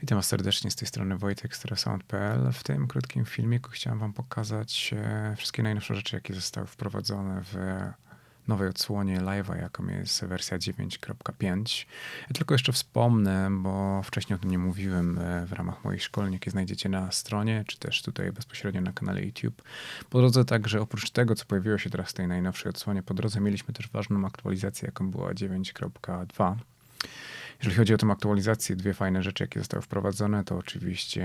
Witam Was serdecznie z tej strony Wojtek z Sound.pl. W tym krótkim filmiku chciałem Wam pokazać e, wszystkie najnowsze rzeczy, jakie zostały wprowadzone w nowej odsłonie live'a, jaką jest wersja 9.5. Ja tylko jeszcze wspomnę, bo wcześniej o tym nie mówiłem e, w ramach moich szkoleń, jakie znajdziecie na stronie, czy też tutaj bezpośrednio na kanale YouTube. Po drodze także oprócz tego, co pojawiło się teraz w tej najnowszej odsłonie, po drodze mieliśmy też ważną aktualizację, jaką była 9.2 jeżeli chodzi o tę aktualizację, dwie fajne rzeczy, jakie zostały wprowadzone, to oczywiście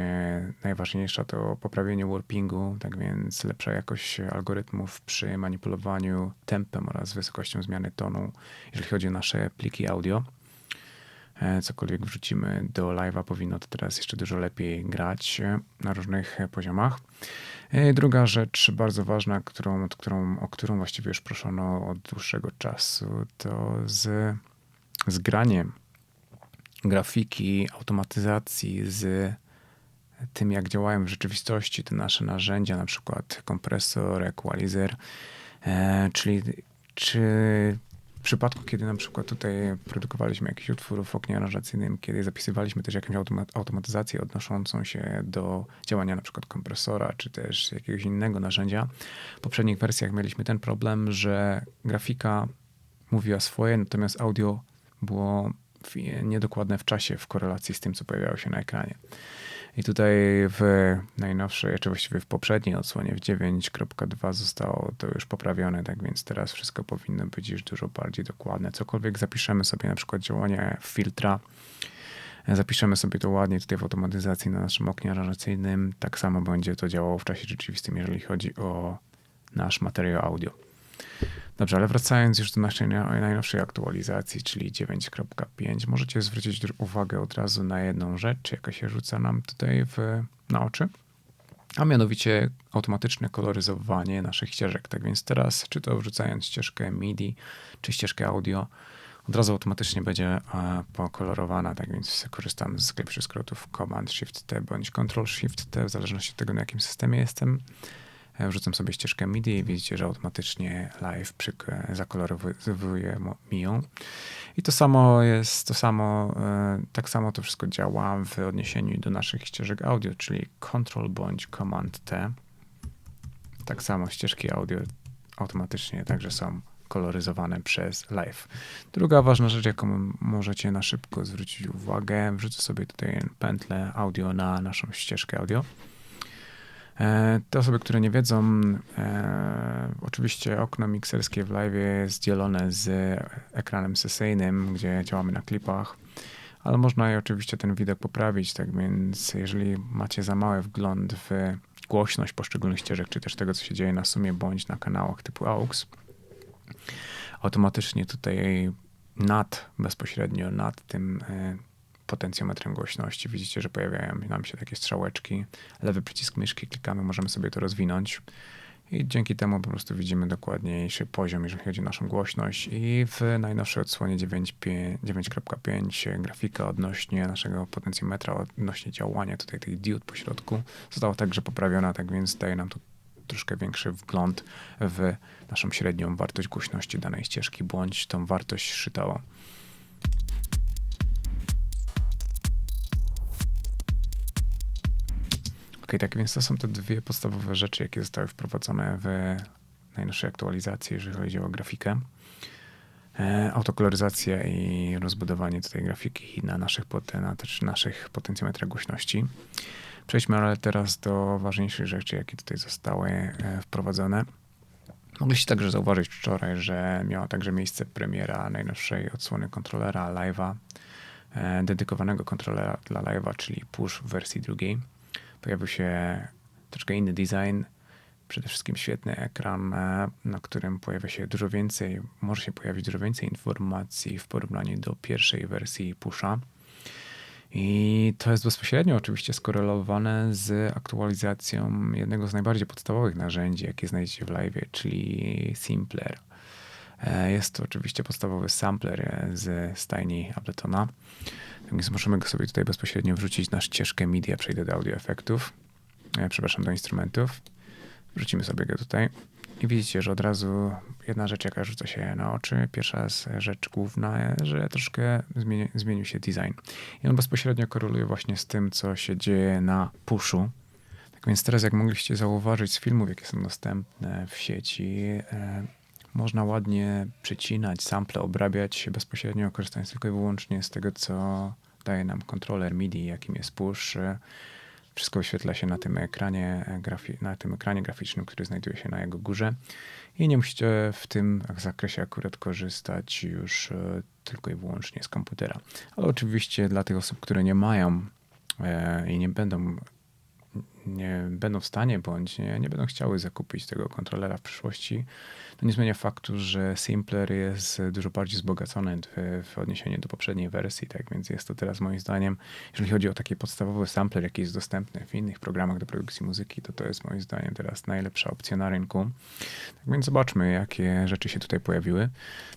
najważniejsza to poprawienie warpingu, tak więc lepsza jakość algorytmów przy manipulowaniu tempem oraz wysokością zmiany tonu, jeżeli chodzi o nasze pliki audio. E, cokolwiek wrzucimy do live'a, powinno to teraz jeszcze dużo lepiej grać na różnych poziomach. E, druga rzecz bardzo ważna, którą, którą, o którą właściwie już proszono od dłuższego czasu, to z, z graniem grafiki, automatyzacji, z tym, jak działają w rzeczywistości te nasze narzędzia, na przykład kompresor, equalizer, e, czyli czy w przypadku, kiedy na przykład tutaj produkowaliśmy jakiś utwór w oknie aranżacyjnym, kiedy zapisywaliśmy też jakąś automatyzację odnoszącą się do działania na przykład kompresora, czy też jakiegoś innego narzędzia, w poprzednich wersjach mieliśmy ten problem, że grafika mówiła swoje, natomiast audio było niedokładne w czasie w korelacji z tym, co pojawiało się na ekranie. I tutaj w najnowszej, czy właściwie w poprzedniej odsłonie w 9.2 zostało to już poprawione, tak więc teraz wszystko powinno być już dużo bardziej dokładne. Cokolwiek zapiszemy sobie, na przykład działanie filtra, zapiszemy sobie to ładnie tutaj w automatyzacji na naszym oknie aranżacyjnym, tak samo będzie to działało w czasie rzeczywistym, jeżeli chodzi o nasz materiał audio. Dobrze, ale wracając już do naszej najnowszej aktualizacji, czyli 9.5, możecie zwrócić uwagę od razu na jedną rzecz, jaka się rzuca nam tutaj w, na oczy, a mianowicie automatyczne koloryzowanie naszych ścieżek. Tak więc teraz, czy to wrzucając ścieżkę MIDI, czy ścieżkę audio, od razu automatycznie będzie pokolorowana, tak więc korzystam z klipszy skrótów Command Shift T bądź Control Shift T, w zależności od tego, na jakim systemie jestem. E, wrzucam sobie ścieżkę MIDI i widzicie, że automatycznie live zakolorowuje mi ją. I to samo jest, to samo, e, tak samo to wszystko działa w odniesieniu do naszych ścieżek audio, czyli Control bądź Command T. Tak samo ścieżki audio automatycznie także są koloryzowane przez live. Druga ważna rzecz, jaką możecie na szybko zwrócić uwagę, wrzucę sobie tutaj pętlę audio na naszą ścieżkę audio. E, te osoby, które nie wiedzą, e, oczywiście okno mikserskie w live jest dzielone z ekranem sesyjnym, gdzie działamy na klipach, ale można je oczywiście ten widok poprawić, tak więc jeżeli macie za mały wgląd w głośność poszczególnych ścieżek, czy też tego, co się dzieje na sumie, bądź na kanałach typu AUX, automatycznie tutaj nad, bezpośrednio nad tym e, potencjometrem głośności. Widzicie, że pojawiają nam się takie strzałeczki. Lewy przycisk myszki klikamy, możemy sobie to rozwinąć. I dzięki temu po prostu widzimy dokładniejszy poziom, jeżeli chodzi o naszą głośność. I w najnowszej odsłonie 9.5 grafika odnośnie naszego potencjometra, odnośnie działania tutaj tych diod po środku została także poprawiona, tak więc daje nam to troszkę większy wgląd w naszą średnią wartość głośności danej ścieżki, bądź tą wartość szytałą. Ok, tak więc to są te dwie podstawowe rzeczy, jakie zostały wprowadzone w najnowszej aktualizacji, jeżeli chodzi o grafikę. E, autokoloryzacja i rozbudowanie tej grafiki na naszych, na naszych potencjometrach głośności. Przejdźmy ale teraz do ważniejszych rzeczy, jakie tutaj zostały e, wprowadzone. Mogliście także zauważyć wczoraj, że miała także miejsce premiera najnowszej odsłony kontrolera Live'a, e, dedykowanego kontrolera dla Live'a, czyli Push w wersji drugiej pojawił się troszkę inny design. Przede wszystkim świetny ekran, e, na którym pojawia się dużo więcej, może się pojawić dużo więcej informacji w porównaniu do pierwszej wersji Pusha. I to jest bezpośrednio oczywiście skorelowane z aktualizacją jednego z najbardziej podstawowych narzędzi, jakie znajdziecie w live, czyli Simpler. E, jest to oczywiście podstawowy sampler z stajni Abletona. Więc możemy go sobie tutaj bezpośrednio wrzucić na ścieżkę MIDI. przejdę do audio efektów. E, przepraszam, do instrumentów. Wrzucimy sobie go tutaj. I widzicie, że od razu jedna rzecz, jaka rzuca się na oczy. Pierwsza rzecz główna, że troszkę zmieni, zmienił się design. I on bezpośrednio koreluje właśnie z tym, co się dzieje na pushu. Tak więc teraz, jak mogliście zauważyć z filmów, jakie są dostępne w sieci, e, można ładnie przecinać, sample, obrabiać bezpośrednio, korzystając tylko i wyłącznie z tego, co daje nam kontroler MIDI, jakim jest push. Wszystko wyświetla się na tym ekranie, na tym ekranie graficznym, który znajduje się na jego górze. I nie musicie w tym zakresie akurat korzystać już e, tylko i wyłącznie z komputera. Ale oczywiście dla tych osób, które nie mają e, i nie będą nie będą w stanie bądź nie, nie będą chciały zakupić tego kontrolera w przyszłości, to nie zmienia faktu, że Simpler jest dużo bardziej wzbogacony w, w odniesieniu do poprzedniej wersji, tak więc jest to teraz moim zdaniem, jeżeli chodzi o taki podstawowy sampler, jaki jest dostępny w innych programach do produkcji muzyki, to to jest moim zdaniem teraz najlepsza opcja na rynku. Tak więc zobaczmy, jakie rzeczy się tutaj pojawiły.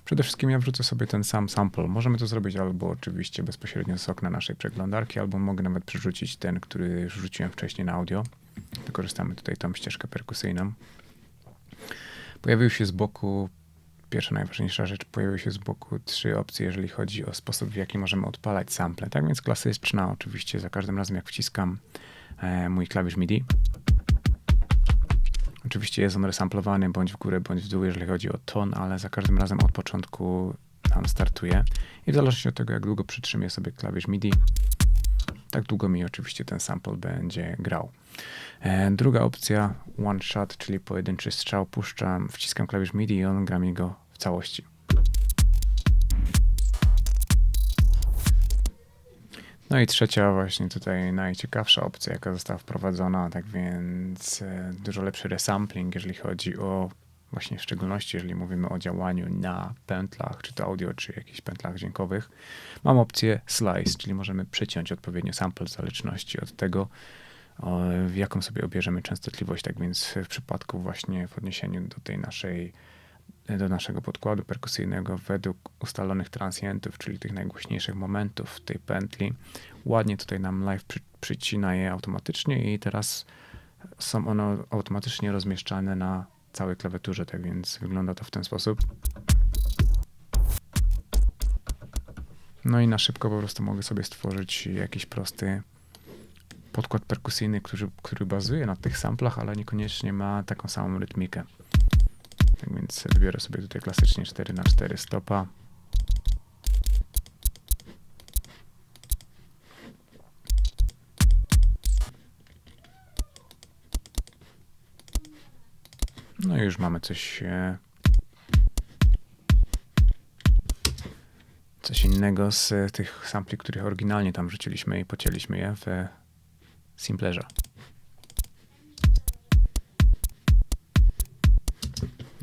Przede wszystkim ja wrzucę sobie ten sam sample. Możemy to zrobić albo oczywiście bezpośrednio z okna naszej przeglądarki, albo mogę nawet przerzucić ten, który już wrzuciłem wcześniej na audio. Wykorzystamy tutaj tą ścieżkę perkusyjną. Pojawił się z boku, pierwsza najważniejsza rzecz, pojawiły się z boku trzy opcje, jeżeli chodzi o sposób, w jaki możemy odpalać sample. Tak więc klasyczna, oczywiście za każdym razem jak wciskam e, mój klawisz MIDI. Oczywiście jest on resamplowany bądź w górę, bądź w dół, jeżeli chodzi o ton, ale za każdym razem od początku nam startuje. I w zależności od tego, jak długo przytrzymię sobie klawisz MIDI, tak długo mi oczywiście ten sample będzie grał. E, druga opcja, one shot, czyli pojedynczy strzał, puszczam, wciskam klawisz MIDI i on gra mi go w całości. No i trzecia właśnie tutaj najciekawsza opcja, jaka została wprowadzona, tak więc e, dużo lepszy resampling, jeżeli chodzi o właśnie w szczególności, jeżeli mówimy o działaniu na pętlach, czy to audio, czy jakichś pętlach dźwiękowych, mam opcję slice, czyli możemy przeciąć odpowiednio sample w zależności od tego, w jaką sobie obierzemy częstotliwość. Tak więc w przypadku właśnie w odniesieniu do tej naszej do naszego podkładu perkusyjnego według ustalonych transientów, czyli tych najgłośniejszych momentów tej pętli. Ładnie tutaj nam live przy, przycina je automatycznie i teraz są one automatycznie rozmieszczane na całej klawiaturze, tak więc wygląda to w ten sposób. No i na szybko po prostu mogę sobie stworzyć jakiś prosty podkład perkusyjny, który, który bazuje na tych samplach, ale niekoniecznie ma taką samą rytmikę. Tak więc wybiorę sobie tutaj klasycznie 4x4 stopa. No i już mamy coś e, coś innego z tych sampli, których oryginalnie tam wrzuciliśmy i pocięliśmy je w Simplerze.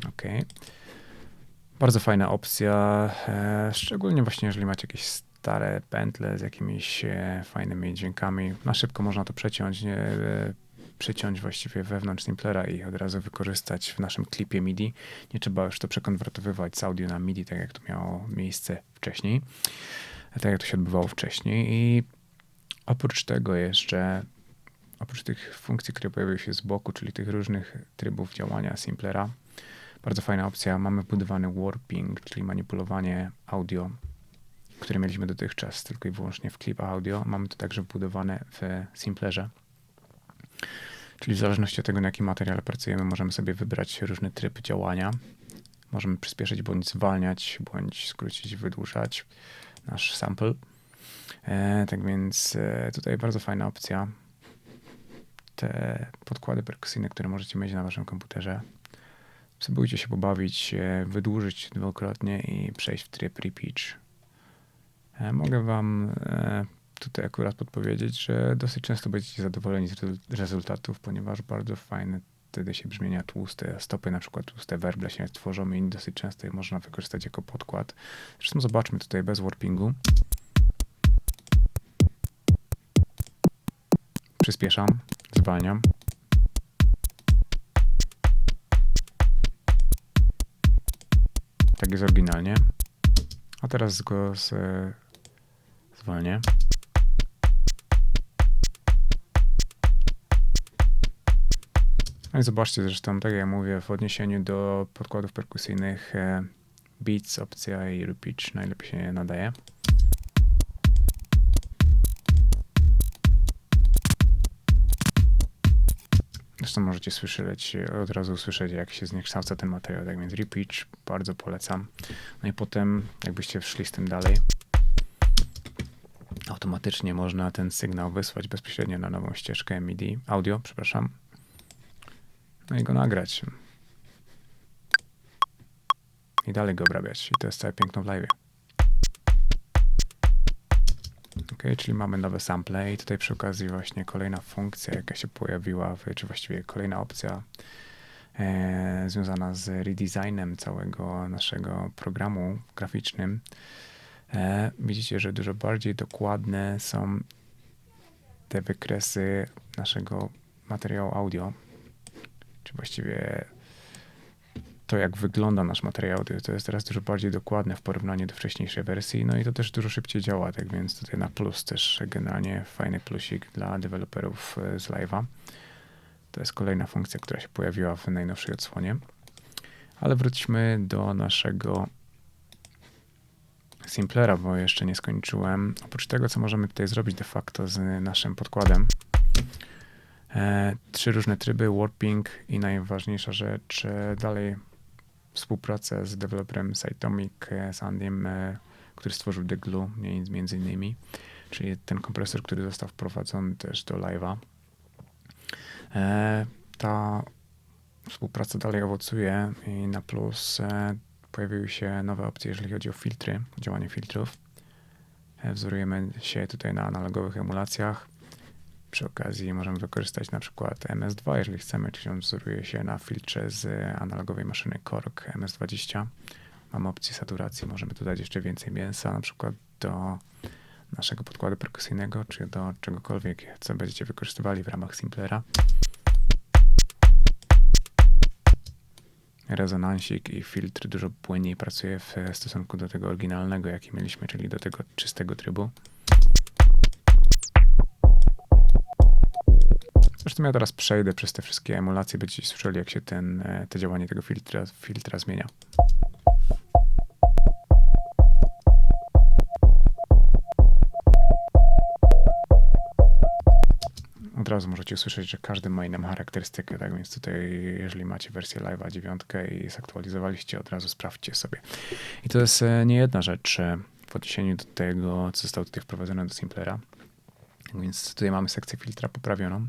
Ok. Bardzo fajna opcja, e, szczególnie właśnie jeżeli macie jakieś stare pętle z jakimiś e, fajnymi dźwiękami. Na szybko można to przeciąć, nie, przyciąć właściwie wewnątrz Simplera i od razu wykorzystać w naszym klipie MIDI. Nie trzeba już to przekonwertowywać z audio na MIDI, tak jak to miało miejsce wcześniej, tak jak to się odbywało wcześniej. I oprócz tego jeszcze oprócz tych funkcji, które pojawiły się z boku, czyli tych różnych trybów działania Simplera, bardzo fajna opcja, mamy wbudowany warping, czyli manipulowanie audio, które mieliśmy dotychczas tylko i wyłącznie w clip audio. Mamy to także wbudowane w Simplerze. Czyli w zależności od tego, na jakim materiale pracujemy, możemy sobie wybrać różny tryb działania. Możemy przyspieszyć bądź zwalniać, bądź skrócić, wydłużać nasz sample. E, tak więc e, tutaj bardzo fajna opcja te podkłady perkusyjne, które możecie mieć na waszym komputerze. Spróbujcie się pobawić, wydłużyć dwukrotnie i przejść w tryb repitch. E, mogę wam e, tutaj akurat podpowiedzieć, że dosyć często będziecie zadowoleni z rezultatów, ponieważ bardzo fajne wtedy się brzmienia tłuste, stopy na przykład tłuste werble się tworzą i dosyć często je można wykorzystać jako podkład. Zresztą zobaczmy tutaj bez warpingu. Przyspieszam zwalniam. Tak jest oryginalnie. A teraz go z, zwolnię. No i zobaczcie zresztą, tak jak mówię, w odniesieniu do podkładów perkusyjnych e, Beats, opcja i Pitch najlepiej się nadaje. Zresztą możecie słyszeć, od razu usłyszeć, jak się zniekształca ten materiał. Tak więc Repitch bardzo polecam. No i potem, jakbyście wszli z tym dalej, automatycznie można ten sygnał wysłać bezpośrednio na nową ścieżkę MIDI, audio, przepraszam, no i go nagrać. I dalej go obrabiać. I to jest całe piękno w live. Ok, czyli mamy nowe sample i tutaj przy okazji właśnie kolejna funkcja, jaka się pojawiła, czy właściwie kolejna opcja e, związana z redesignem całego naszego programu graficznym. E, widzicie, że dużo bardziej dokładne są te wykresy naszego materiału audio, właściwie to, jak wygląda nasz materiał to jest teraz dużo bardziej dokładne w porównaniu do wcześniejszej wersji, no i to też dużo szybciej działa, tak więc tutaj na plus też generalnie fajny plusik dla deweloperów e, z live'a. To jest kolejna funkcja, która się pojawiła w najnowszej odsłonie. Ale wróćmy do naszego Simplera, bo jeszcze nie skończyłem. Oprócz tego, co możemy tutaj zrobić de facto z naszym podkładem, trzy różne tryby, warping i najważniejsza rzecz, e, dalej współpracę z deweloperem Cytomic, e, z Andiem, e, który stworzył The Glue, między innymi, czyli ten kompresor, który został wprowadzony też do live'a. E, ta współpraca dalej owocuje i na plus pojawiły się nowe opcje, jeżeli chodzi o filtry, działanie filtrów. Wzorujemy się tutaj na analogowych emulacjach. Przy okazji możemy wykorzystać na przykład MS2, jeżeli chcemy, czyli on wzoruje się na filtrze z analogowej maszyny Korg MS20. Mamy opcję saturacji, możemy dodać jeszcze więcej mięsa, na przykład do naszego podkładu perkusyjnego, czy do czegokolwiek, co będziecie wykorzystywali w ramach Simplera. rezonansik i filtr dużo płynniej pracuje w stosunku do tego oryginalnego, jaki mieliśmy, czyli do tego czystego trybu. Ja teraz przejdę przez te wszystkie emulacje, będziecie słyszeli, jak się ten, e, to działanie tego filtra, filtra zmienia. Od razu możecie usłyszeć, że każdy ma inną charakterystykę, tak więc tutaj, jeżeli macie wersję live'a 9 i zaktualizowaliście, od razu sprawdźcie sobie. I to jest e, nie jedna rzecz e, w odniesieniu do tego, co zostało tutaj wprowadzone do Simplera. Więc tutaj mamy sekcję filtra poprawioną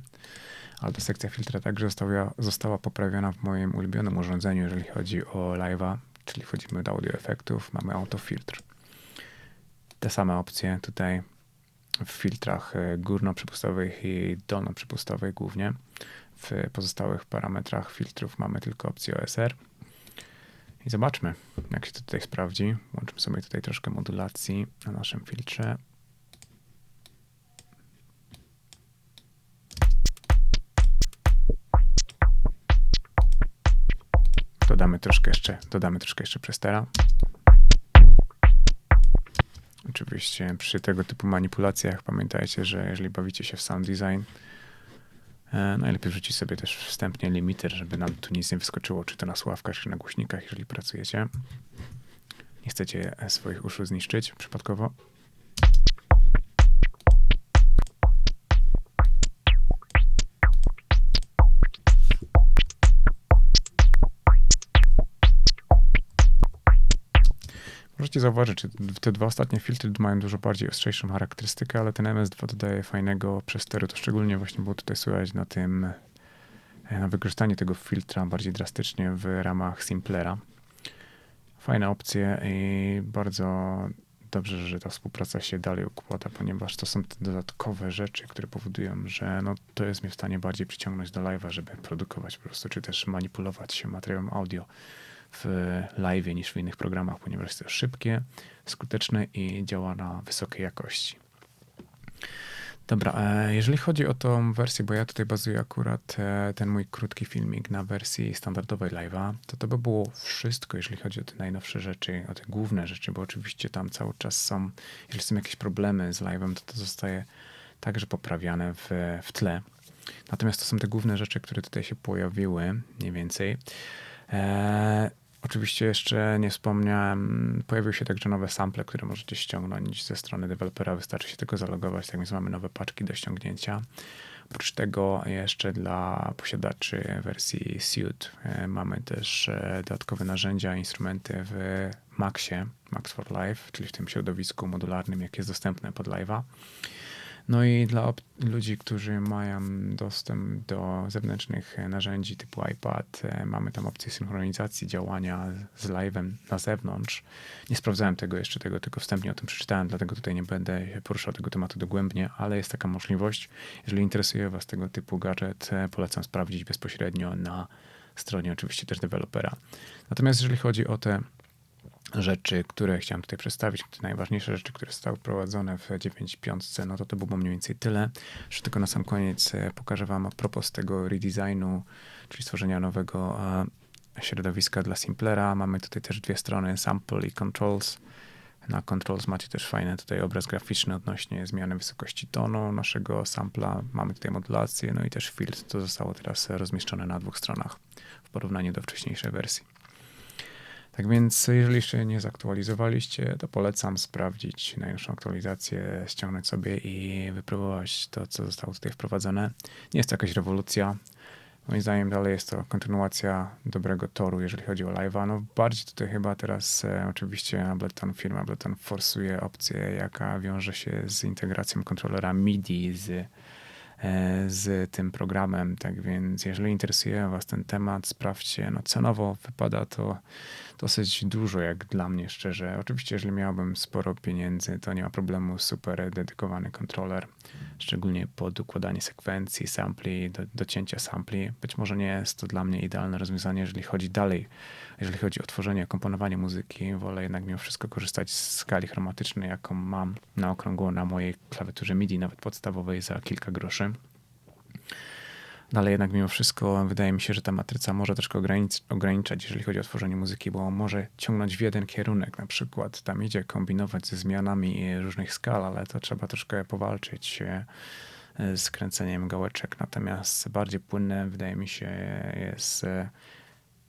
ale ta sekcja filtra także została, została poprawiona w moim ulubionym urządzeniu, jeżeli chodzi o live'a, czyli wchodzimy do audio efektów, mamy autofiltr. Te same opcje tutaj w filtrach e, górno-przepustowych i dolno-przepustowych głównie. W pozostałych parametrach filtrów mamy tylko opcję OSR. I zobaczmy, jak się to tutaj sprawdzi. Łączymy sobie tutaj troszkę modulacji na naszym filtrze. Dodamy troszkę jeszcze, dodamy troszkę jeszcze przestera. Oczywiście przy tego typu manipulacjach pamiętajcie, że jeżeli bawicie się w sound design, e, najlepiej wrzucić sobie też wstępnie limiter, żeby nam tu nic nie wyskoczyło, czy to na sławkach, czy na głośnikach, jeżeli pracujecie. Nie chcecie swoich uszu zniszczyć przypadkowo. Możecie zauważyć, te dwa ostatnie filtry mają dużo bardziej ostrzejszą charakterystykę, ale ten MS2 dodaje fajnego przesteru. To szczególnie właśnie było tutaj słychać na tym, e, na wykorzystanie tego filtra bardziej drastycznie w ramach Simplera. Fajne opcje i bardzo dobrze, że ta współpraca się dalej układa, ponieważ to są te dodatkowe rzeczy, które powodują, że no, to jest mnie w stanie bardziej przyciągnąć do live'a, żeby produkować po prostu, czy też manipulować materiałem audio w live niż w innych programach, ponieważ jest to szybkie, skuteczne i działa na wysokiej jakości. Dobra, e, jeżeli chodzi o tą wersję, bo ja tutaj bazuję akurat e, ten mój krótki filmik na wersji standardowej live'a, to to by było wszystko, jeżeli chodzi o te najnowsze rzeczy, o te główne rzeczy, bo oczywiście tam cały czas są, jeżeli są jakieś problemy z live'em, to to zostaje także poprawiane w, w tle. Natomiast to są te główne rzeczy, które tutaj się pojawiły, mniej więcej. Eee, oczywiście jeszcze nie wspomniałem, pojawiły się także nowe sample, które możecie ściągnąć ze strony dewelopera. Wystarczy się tylko zalogować, tak więc mamy nowe paczki do ściągnięcia. Oprócz tego jeszcze dla posiadaczy wersji Suite e, mamy też e, dodatkowe narzędzia, instrumenty w Maxie, Max for Live, czyli w tym środowisku modularnym, jak jest dostępne pod live'a. No i dla ludzi, którzy mają dostęp do zewnętrznych narzędzi typu iPad, e, mamy tam opcję synchronizacji działania z live'em na zewnątrz. Nie sprawdzałem tego jeszcze, tego tylko wstępnie o tym przeczytałem, dlatego tutaj nie będę poruszał tego tematu dogłębnie, ale jest taka możliwość. Jeżeli interesuje Was tego typu gadżet, e, polecam sprawdzić bezpośrednio na stronie oczywiście też dewelopera. Natomiast jeżeli chodzi o te rzeczy, które chciałem tutaj przedstawić, te najważniejsze rzeczy, które zostały wprowadzone w 9.5, no to to było mniej więcej tyle. Jeszcze tylko na sam koniec e, pokażę wam a propos tego redesignu, czyli stworzenia nowego e, środowiska dla Simplera. Mamy tutaj też dwie strony, sample i controls. Na controls macie też fajny tutaj obraz graficzny odnośnie zmiany wysokości tonu naszego sampla. Mamy tutaj modulację, no i też filtr. To zostało teraz rozmieszczone na dwóch stronach w porównaniu do wcześniejszej wersji. Tak więc, jeżeli jeszcze nie zaktualizowaliście, to polecam sprawdzić najnowszą aktualizację, ściągnąć sobie i wypróbować to, co zostało tutaj wprowadzone. Nie jest to jakaś rewolucja. Moim zdaniem dalej jest to kontynuacja dobrego toru, jeżeli chodzi o live'a. No bardziej tutaj chyba teraz e, oczywiście Ableton, firma Ableton forsuje opcję, jaka wiąże się z integracją kontrolera MIDI z z tym programem. Tak więc, jeżeli interesuje Was ten temat, sprawdźcie. No, cenowo wypada to dosyć dużo, jak dla mnie, szczerze. Oczywiście, jeżeli miałbym sporo pieniędzy, to nie ma problemu. Super dedykowany kontroler, szczególnie pod układanie sekwencji, sampli, do, docięcia sampli. Być może nie jest to dla mnie idealne rozwiązanie, jeżeli chodzi dalej jeżeli chodzi o tworzenie, komponowanie muzyki, wolę jednak mimo wszystko korzystać z skali chromatycznej, jaką mam na okrągło na mojej klawiaturze MIDI, nawet podstawowej za kilka groszy. No ale jednak mimo wszystko wydaje mi się, że ta matryca może troszkę ogranic ograniczać, jeżeli chodzi o tworzenie muzyki, bo może ciągnąć w jeden kierunek, na przykład tam idzie kombinować ze zmianami różnych skal, ale to trzeba troszkę powalczyć e, z kręceniem gałeczek. Natomiast bardziej płynne wydaje mi się jest e,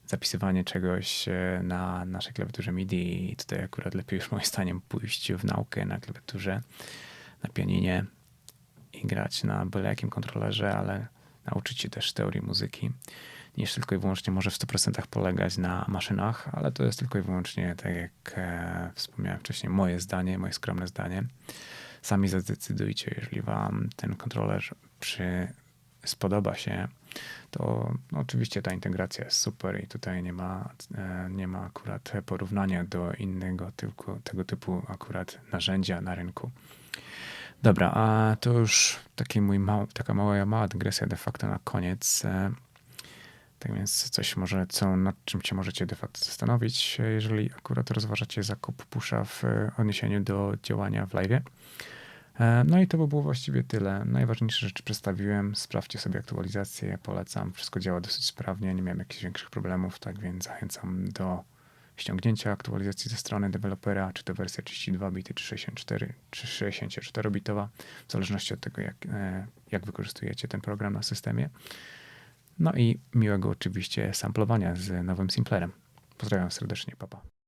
zapisywanie czegoś e, na naszej klawiaturze MIDI i tutaj akurat lepiej już moim zdaniem pójść w naukę na klawiaturze, na pianinie i grać na byle jakim kontrolerze, ale nauczyć się też teorii muzyki, niż tylko i wyłącznie może w 100% polegać na maszynach, ale to jest tylko i wyłącznie, tak jak e, wspomniałem wcześniej, moje zdanie, moje skromne zdanie. Sami zadecydujcie, jeżeli wam ten kontroler przy spodoba się, to oczywiście ta integracja jest super i tutaj nie ma, e, nie ma akurat porównania do innego typu, tego typu akurat narzędzia na rynku. Dobra, a to już taki mój taka mała, mała dygresja de facto na koniec. E, tak więc coś może, co, nad czym się możecie de facto zastanowić, jeżeli akurat rozważacie zakup pusza w odniesieniu do działania w live. E, no i to by było właściwie tyle. Najważniejsze rzeczy przedstawiłem. Sprawdźcie sobie aktualizację, polecam. Wszystko działa dosyć sprawnie, nie miałem jakichś większych problemów, tak więc zachęcam do ściągnięcia aktualizacji ze strony dewelopera, czy to wersja 32 bity, czy 64, czy 64 bitowa, w zależności od tego, jak, e, jak wykorzystujecie ten program na systemie. No i miłego oczywiście samplowania z nowym Simplerem. Pozdrawiam serdecznie, papa.